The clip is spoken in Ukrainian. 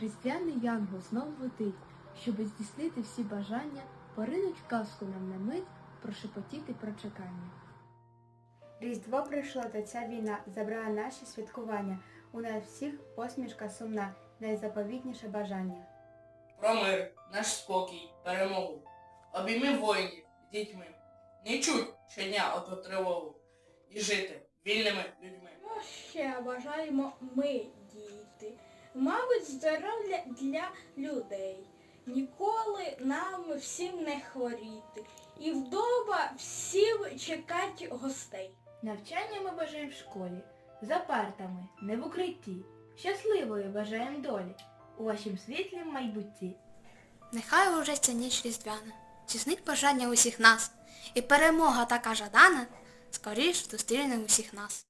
Різдвяний янгол знов летить, щоби здійснити всі бажання, поринуть в казку нам на мить, прошепотіти про чекання. Різдво прийшло, та ця війна забрала наші святкування. У нас всіх посмішка сумна, найзаповітніше бажання. Про мир, наш спокій, перемогу. Обійми воїнів з дітьми. Не чуть щодня оту тривогу. І жити вільними людьми. Що ще бажаємо ми, діти? Мабуть, здоров'я для людей. Ніколи нам всім не хворіти. І вдома всім чекать гостей. Навчання ми бажаємо в школі, за партами, не в укритті. Щасливої бажаємо долі у вашім світлім майбутті. Нехай уже ця ніч різдвяна, здійснить бажання усіх нас, і перемога така жадана, скоріш зустріне усіх нас.